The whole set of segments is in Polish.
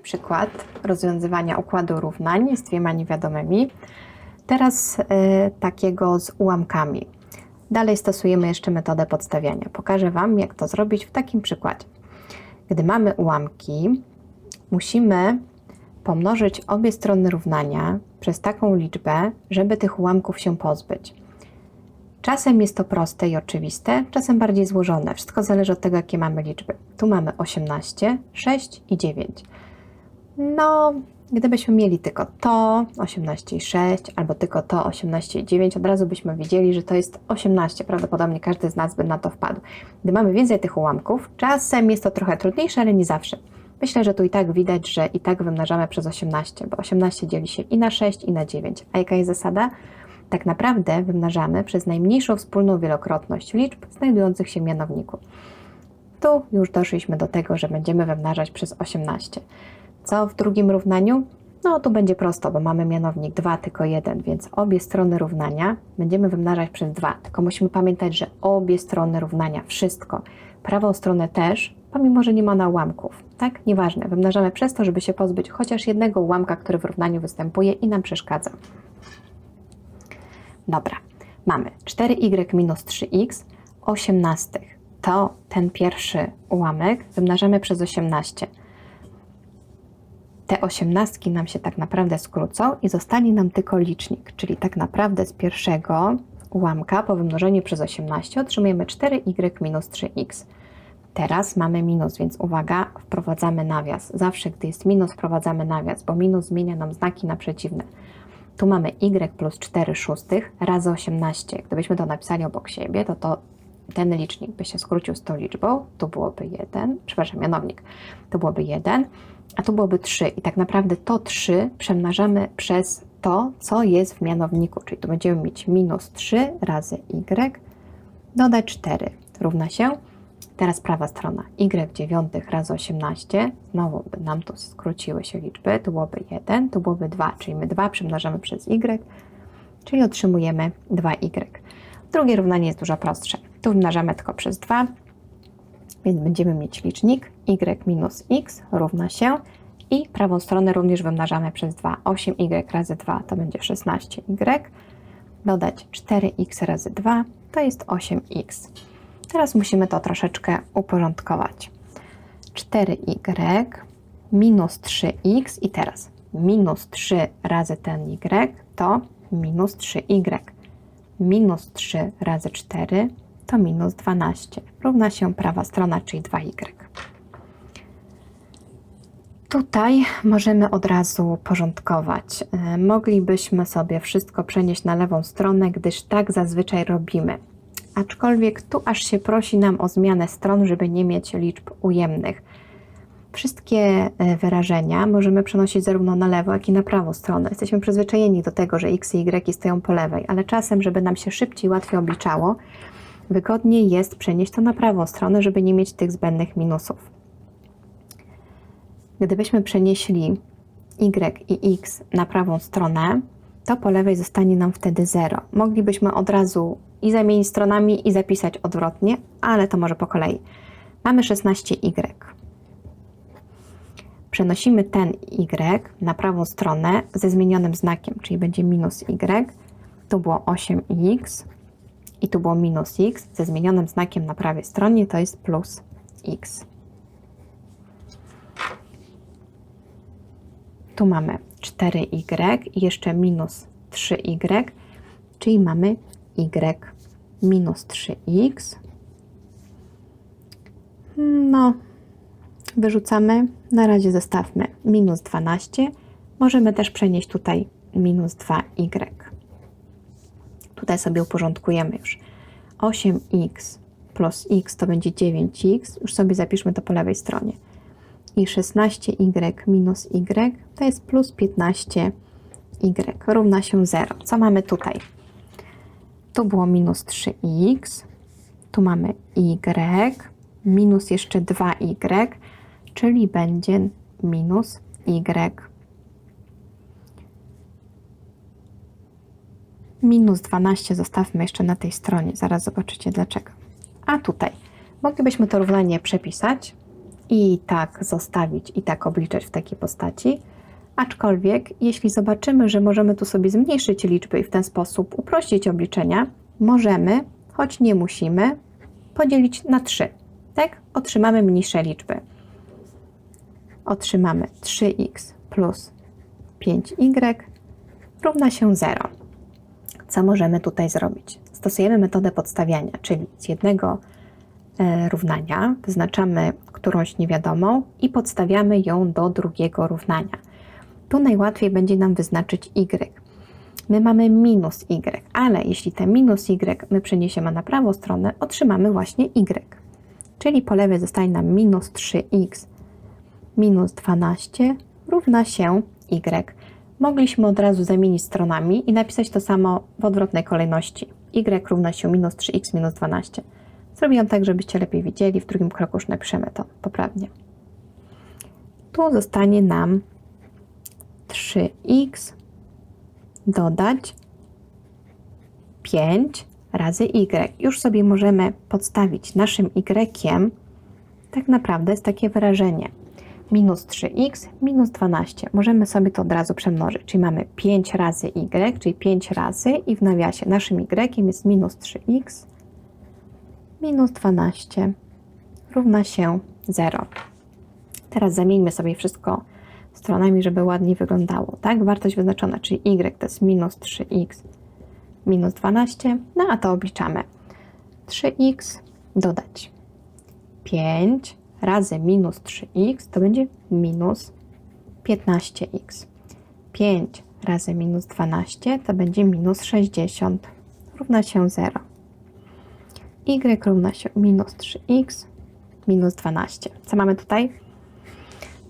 przykład rozwiązywania układu równań z dwiema niewiadomymi. Teraz y, takiego z ułamkami. Dalej stosujemy jeszcze metodę podstawiania. Pokażę Wam, jak to zrobić w takim przykładzie. Gdy mamy ułamki, musimy pomnożyć obie strony równania przez taką liczbę, żeby tych ułamków się pozbyć. Czasem jest to proste i oczywiste, czasem bardziej złożone. Wszystko zależy od tego, jakie mamy liczby. Tu mamy 18, 6 i 9. No, gdybyśmy mieli tylko to 18 i 6, albo tylko to 18 i 9, od razu byśmy wiedzieli, że to jest 18. Prawdopodobnie każdy z nas by na to wpadł. Gdy mamy więcej tych ułamków, czasem jest to trochę trudniejsze, ale nie zawsze. Myślę, że tu i tak widać, że i tak wymnażamy przez 18, bo 18 dzieli się i na 6, i na 9. A jaka jest zasada? Tak naprawdę wymnażamy przez najmniejszą wspólną wielokrotność liczb znajdujących się w mianowniku. Tu już doszliśmy do tego, że będziemy wymnażać przez 18. Co w drugim równaniu? No tu będzie prosto, bo mamy mianownik 2, tylko 1, więc obie strony równania będziemy wymnażać przez 2. Tylko musimy pamiętać, że obie strony równania, wszystko, prawą stronę też, pomimo, że nie ma na ułamków. Tak? Nieważne, wymnażamy przez to, żeby się pozbyć chociaż jednego ułamka, który w równaniu występuje i nam przeszkadza. Dobra, mamy 4y minus 3x 18. To ten pierwszy ułamek wymnażamy przez 18. Te osiemnastki nam się tak naprawdę skrócą i zostanie nam tylko licznik, czyli tak naprawdę z pierwszego ułamka po wymnożeniu przez 18 otrzymujemy 4y minus 3x. Teraz mamy minus, więc uwaga, wprowadzamy nawias. Zawsze, gdy jest minus, wprowadzamy nawias, bo minus zmienia nam znaki na przeciwne. Tu mamy y plus 4 szóstych razy 18. Gdybyśmy to napisali obok siebie, to, to ten licznik by się skrócił z tą liczbą. Tu byłoby 1, przepraszam, mianownik. Tu byłoby 1, a tu byłoby 3. I tak naprawdę to 3 przemnażamy przez to, co jest w mianowniku. Czyli tu będziemy mieć minus 3 razy y dodać 4 równa się Teraz prawa strona y dziewiątych razy 18, znowu by nam tu skróciły się liczby, tu byłoby 1, tu byłoby 2, czyli my 2 przemnażamy przez y, czyli otrzymujemy 2y. Drugie równanie jest dużo prostsze. Tu wymnażamy tylko przez 2, więc będziemy mieć licznik y minus x równa się i prawą stronę również wymnażamy przez 2. 8y razy 2 to będzie 16y, dodać 4x razy 2 to jest 8x. Teraz musimy to troszeczkę uporządkować. 4y minus 3x i teraz minus 3 razy ten y to minus 3y. Minus 3 razy 4 to minus 12. Równa się prawa strona, czyli 2y. Tutaj możemy od razu porządkować. E, moglibyśmy sobie wszystko przenieść na lewą stronę, gdyż tak zazwyczaj robimy aczkolwiek tu aż się prosi nam o zmianę stron, żeby nie mieć liczb ujemnych. Wszystkie e, wyrażenia możemy przenosić zarówno na lewo, jak i na prawą stronę. Jesteśmy przyzwyczajeni do tego, że x i y stoją po lewej, ale czasem, żeby nam się szybciej, łatwiej obliczało, wygodniej jest przenieść to na prawą stronę, żeby nie mieć tych zbędnych minusów. Gdybyśmy przenieśli y i x na prawą stronę, to po lewej zostanie nam wtedy 0. Moglibyśmy od razu i zamienić stronami i zapisać odwrotnie, ale to może po kolei. Mamy 16y. Przenosimy ten y na prawą stronę ze zmienionym znakiem, czyli będzie minus y. Tu było 8x i tu było minus x ze zmienionym znakiem na prawej stronie, to jest plus x. Tu mamy 4y i jeszcze minus 3y, czyli mamy y minus 3x. No, wyrzucamy. Na razie zostawmy minus 12. Możemy też przenieść tutaj minus 2y. Tutaj sobie uporządkujemy już. 8x plus x to będzie 9x. Już sobie zapiszmy to po lewej stronie. I 16y minus y to jest plus 15y równa się 0. Co mamy tutaj? Tu było minus 3x, tu mamy y, minus jeszcze 2y, czyli będzie minus y. Minus 12 zostawmy jeszcze na tej stronie, zaraz zobaczycie dlaczego. A tutaj moglibyśmy to równanie przepisać i tak zostawić, i tak obliczać w takiej postaci. Aczkolwiek, jeśli zobaczymy, że możemy tu sobie zmniejszyć liczby i w ten sposób uprościć obliczenia, możemy, choć nie musimy, podzielić na 3. Tak? Otrzymamy mniejsze liczby. Otrzymamy 3x plus 5y równa się 0. Co możemy tutaj zrobić? Stosujemy metodę podstawiania, czyli z jednego e, równania wyznaczamy którąś niewiadomą i podstawiamy ją do drugiego równania. Tu najłatwiej będzie nam wyznaczyć y. My mamy minus y, ale jeśli te minus y my przeniesiemy na prawą stronę, otrzymamy właśnie y. Czyli po lewej zostaje nam minus 3x minus 12 równa się y. Mogliśmy od razu zamienić stronami i napisać to samo w odwrotnej kolejności. y równa się minus 3x minus 12. Zrobiłam tak, żebyście lepiej widzieli. W drugim kroku już napiszemy to poprawnie. Tu zostanie nam 3x dodać 5 razy y. Już sobie możemy podstawić naszym y. Tak naprawdę jest takie wyrażenie. Minus 3x minus 12. Możemy sobie to od razu przemnożyć. Czyli mamy 5 razy y, czyli 5 razy i w nawiasie naszym y jest minus 3x minus 12 równa się 0. Teraz zamieńmy sobie wszystko stronami, żeby ładniej wyglądało. Tak, wartość wyznaczona, czyli y to jest minus 3x minus 12, no a to obliczamy. 3x dodać 5 razy minus 3x to będzie minus 15x. 5 razy minus 12 to będzie minus 60 równa się 0 y równa się minus 3x minus 12. Co mamy tutaj?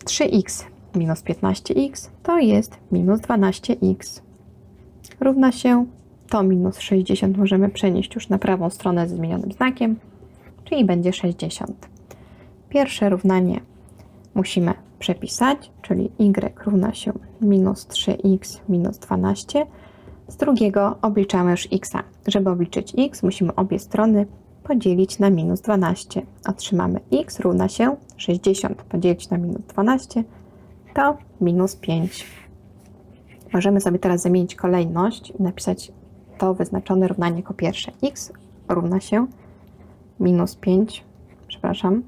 3x minus 15x to jest minus 12x. Równa się to minus 60 możemy przenieść już na prawą stronę z zmienionym znakiem, czyli będzie 60. Pierwsze równanie musimy przepisać, czyli y równa się minus 3x minus 12. Z drugiego obliczamy już x. Żeby obliczyć x, musimy obie strony podzielić na minus 12. Otrzymamy x równa się 60 podzielić na minus 12 to minus 5. Możemy sobie teraz zamienić kolejność i napisać to wyznaczone równanie jako pierwsze. x równa się minus 5, przepraszam,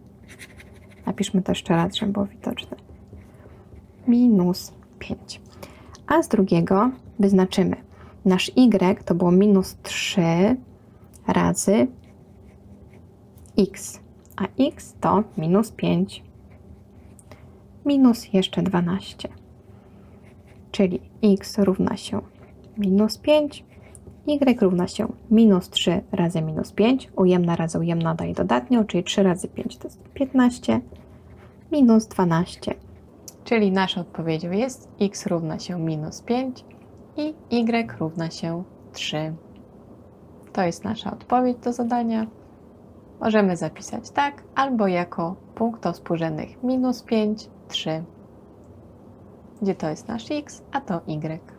napiszmy to jeszcze raz, żeby było widoczne. Minus 5. A z drugiego wyznaczymy. Nasz y to było minus 3 razy x, a x to minus 5 minus jeszcze 12, czyli x równa się minus 5, y równa się minus 3 razy minus 5, ujemna razy ujemna daje dodatnio, czyli 3 razy 5 to jest 15, minus 12. Czyli naszą odpowiedzią jest x równa się minus 5 i y równa się 3. To jest nasza odpowiedź do zadania. Możemy zapisać tak, albo jako punkt współrzędnych minus 5, 3, gdzie to jest nasz x, a to y.